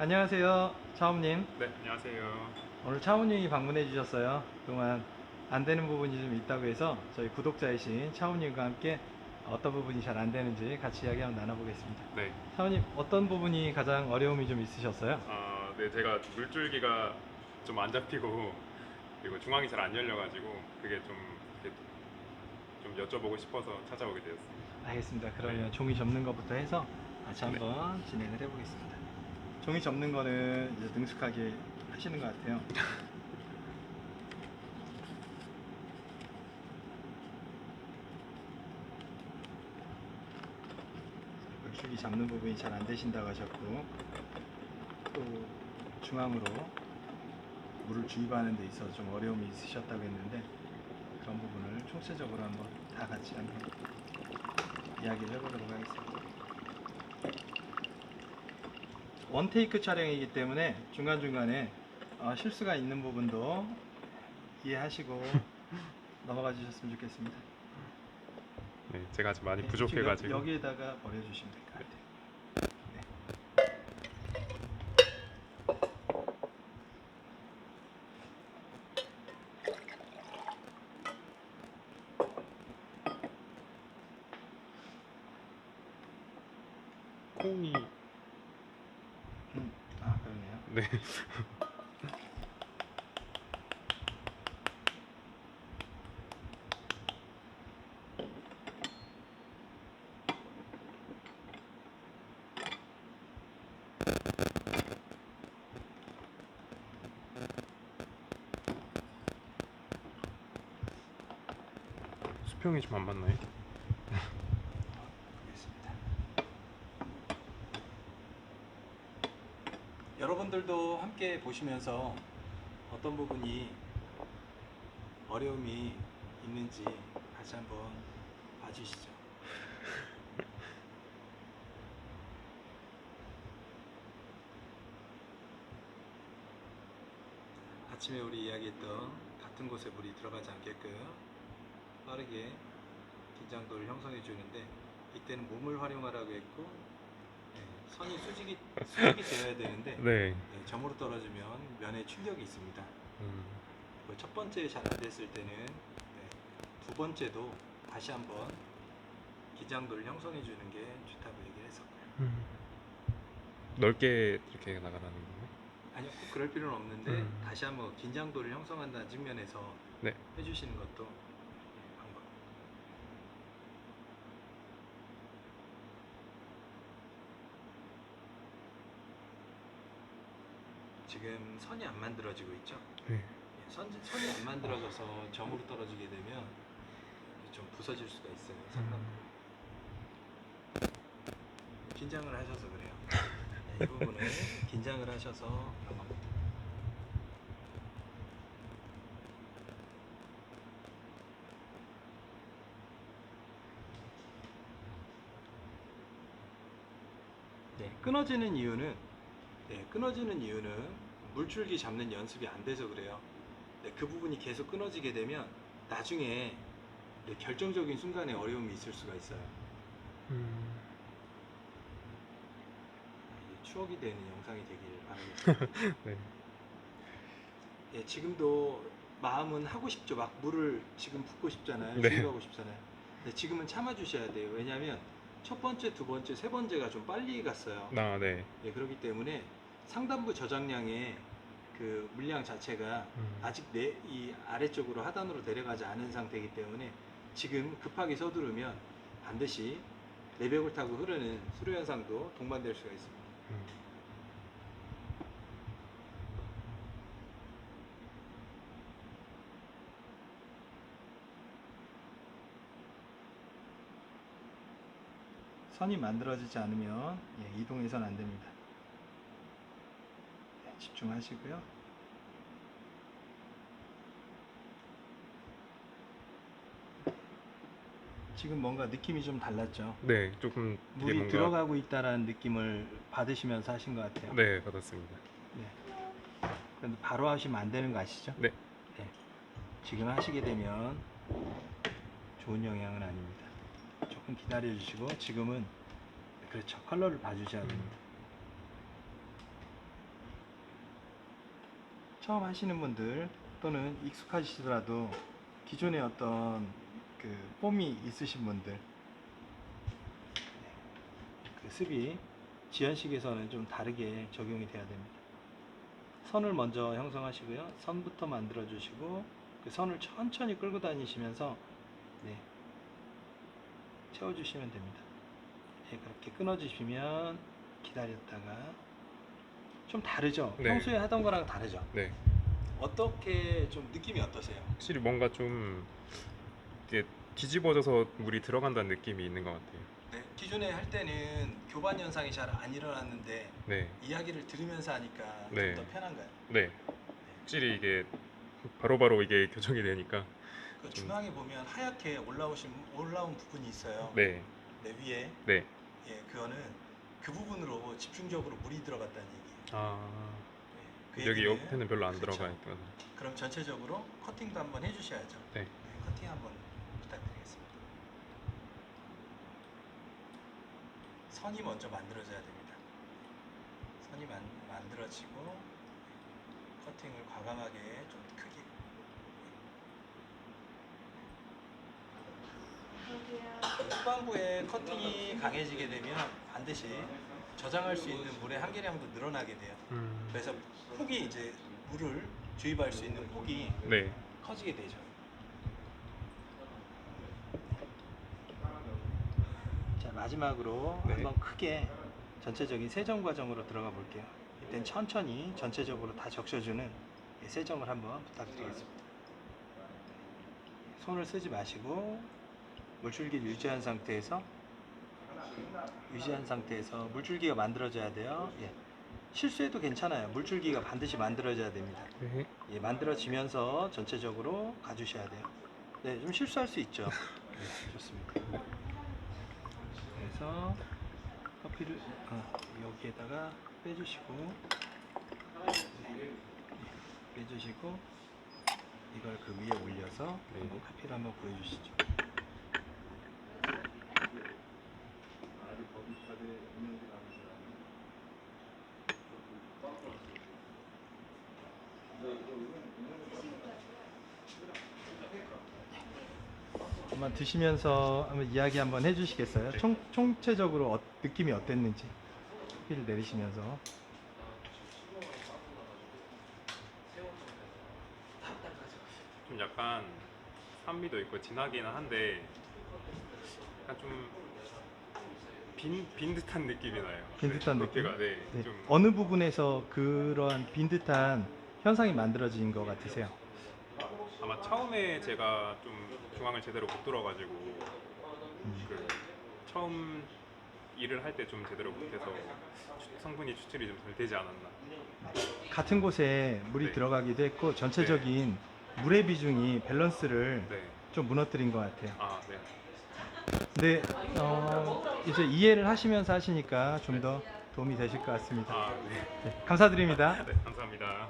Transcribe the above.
안녕하세요, 차움님. 네, 안녕하세요. 오늘 차움님이 방문해 주셨어요. 그동안 안 되는 부분이 좀 있다고 해서 저희 구독자이신 차움님과 함께 어떤 부분이 잘 안 되는지 같이 이야기 한번 나눠보겠습니다. 네, 차움님, 어떤 부분이 가장 어려움이 좀 있으셨어요? 아, 네, 제가 물줄기가 좀 안 잡히고 그리고 중앙이 잘 안 열려가지고 그게 좀 이렇게 좀 여쭤보고 싶어서 찾아오게 되었습니다. 알겠습니다. 그러면 종이 접는 것부터 해서 같이 네. 한번 진행을 해보겠습니다. 종이 접는 거는 이제 능숙하게 하시는 것 같아요. 물줄기 잡는 부분이 잘 안 되신다고 하셨고 또 중앙으로 물을 주입하는 데 있어서 좀 어려움이 있으셨다고 했는데 그런 부분을 총체적으로 한번 다 같이 한번 이야기를 해보도록 하겠습니다. 원테이크 촬영이기 때문에 중간중간에 어, 실수가 있는 부분도 이해하시고 넘어가 주셨으면 좋겠습니다. 네, 제가 아직 많이 네, 부족해가지고 지금 여, 여기에다가 버려주시면 될 것 같아요. 네. 콩이 네, 수평이 좀 안 맞나요? 알겠습니다. 여러분들도 함께 보시면서 어떤 부분이 어려움이 있는지 같이 한번 봐주시죠. 아침에 우리 이야기했던 같은 곳에 물이 들어가지 않게끔 빠르게 긴장도를 형성해 주는데 이때는 몸을 활용하라고 했고 네, 선이 수직이 수직이 되어야 되는데 네. 네, 점으로 떨어지면 면에 충격이 있습니다. 음, 그첫 번째 잘 안 됐을 때는 네, 두 번째도 다시 한번 긴장도를 형성해 주는 게 좋다고 얘기를 했었고요. 음. 넓게 이렇게 나가라는 거예요? 아니요, 꼭 그럴 필요는 없는데 음. 다시 한번 긴장도를 형성한다는 측면에서 네. 해주시는 것도 네, 방법. 지금 선이 안 만들어지고 있죠? 네. 예, 선, 선이 안 만들어져서 점으로 떨어지게 되면 좀 부서질 수가 있어요. 상당히. 긴장을 하셔서 그래요. 네, 이 부분은 긴장을 하셔서. 네, 끊어지는 이유는 네, 끊어지는 이유는 물줄기 잡는 연습이 안 돼서 그래요. 네, 그 부분이 계속 끊어지게 되면 나중에 네, 결정적인 순간에 어려움이 있을 수가 있어요. 음, 추억이 되는 영상이 되길 바라겠습니다. 네. 예, 지금도 마음은 하고 싶죠. 막 물을 지금 붓고 싶잖아요. 네. 주입하고 싶잖아요. 근데 지금은 참아주셔야 돼요. 왜냐하면 첫 번째, 두 번째, 세 번째가 좀 빨리 갔어요. 아, 네. 예, 그렇기 때문에 상단부 저장량의 그 물량 자체가 음. 아직 내, 이 아래쪽으로 하단으로 내려가지 않은 상태이기 때문에 지금 급하게 서두르면 반드시 내벽을 타고 흐르는 수료 현상도 동반될 수가 있습니다. 음. 선이 만들어지지 않으면 예, 이동해서는 안 됩니다. 네, 집중하시고요. 지금 뭔가 느낌이 좀 달랐죠. 네, 조금 이게 물이 뭔가 들어가고 있다라는 느낌을 받으시면서 하신 것 같아요. 네, 받았습니다. 네. 그런데 바로 하시면 안 되는 거 아시죠? 네. 네. 지금 하시게 되면 좋은 영향은 아닙니다. 조금 기다려 주시고 지금은 그렇죠. 컬러를 봐주셔야 됩니다. 처음 하시는 분들 또는 익숙하시더라도 기존에 어떤 그 폼이 있으신 분들 네. 그 습이 지연식에서는 좀 다르게 적용이 돼야 됩니다. 선을 먼저 형성하시고요. 선부터 만들어 주시고 그 선을 천천히 끌고 다니시면서 네, 채워 주시면 됩니다. 네, 그렇게 끊어 주시면 기다렸다가 좀 다르죠. 네. 평소에 하던 거랑 다르죠. 네. 어떻게 좀 느낌이 어떠세요? 확실히 뭔가 좀 이게 뒤집어져서 물이 들어간다는 느낌이 있는 것 같아요. 네, 기존에 할 때는 교반 현상이 잘 안 일어났는데 네. 이야기를 들으면서 하니까 네. 좀 더 편한가요? 네. 확실히 이게 바로바로 이게 교정이 되니까 그 중앙에 보면 하얗게 올라오신 올라온 부분이 있어요. 네. 네, 위에 네. 예, 그거는 그 부분으로 집중적으로 물이 들어갔다는 얘기예요. 아. 네, 그 여기 얘기는 옆에는 별로 안 그쵸. 들어가 있구나. 그럼 전체적으로 커팅도 한번 해주셔야죠. 네. 커팅 한번 부탁드리겠습니다. 선이 먼저 만들어져야 됩니다. 선이 만, 만들어지고 커팅을 과감하게 좀 크게 후반부에 커팅이 강해지게 되면 반드시 저장할 수 있는 물의 한계량도 늘어나게 돼요. 음. 그래서 폭이 이제 물을 주입할 수 있는 폭이 네. 커지게 되죠. 자 마지막으로 네. 한번 크게 전체적인 세정 과정으로 들어가 볼게요. 이땐 천천히 전체적으로 다 적셔주는 이 세정을 한번 부탁드리겠습니다. 손을 쓰지 마시고 물줄기를 유지한 상태에서 유지한 상태에서 물줄기가 만들어져야 돼요. 예. 실수해도 괜찮아요. 물줄기가 반드시 만들어져야 됩니다. 네. 예, 만들어지면서 전체적으로 가주셔야 돼요. 네, 좀 실수할 수 있죠. 네, 좋습니다. 그래서 커피를 어, 여기에다가 빼주시고 네, 빼주시고 이걸 그 위에 올려서 네. 한번 커피를 한번 보여주시죠. 한번 드시면서 한번 이야기 한번 해주시겠어요? 총, 총체적으로 어- 느낌이 어땠는지 커피를 내리시면서 좀 약간 산미도 있고 진하기는 한데 약간 좀 빈, 빈 듯한 느낌이 나요. 빈 듯한 네, 느낌? 커피가, 네, 네, 좀 어느 부분에서 그러한 빈 듯한 현상이 만들어진 것 같으세요? 아마 처음에 제가 좀 중앙을 제대로 못 들어가지고 음. 그 처음 일을 할 때 좀 제대로 못해서 추- 성분이 추출이 좀 잘 되지 않았나. 같은 곳에 물이 네. 들어가기도 했고 전체적인 물의 비중이 밸런스를 네. 좀 무너뜨린 것 같아요. 아, 네. 근데 어, 이제 이해를 하시면서 하시니까 좀 더 도움이 되실 것 같습니다. 아, 네. 네, 감사드립니다. 네, 감사합니다.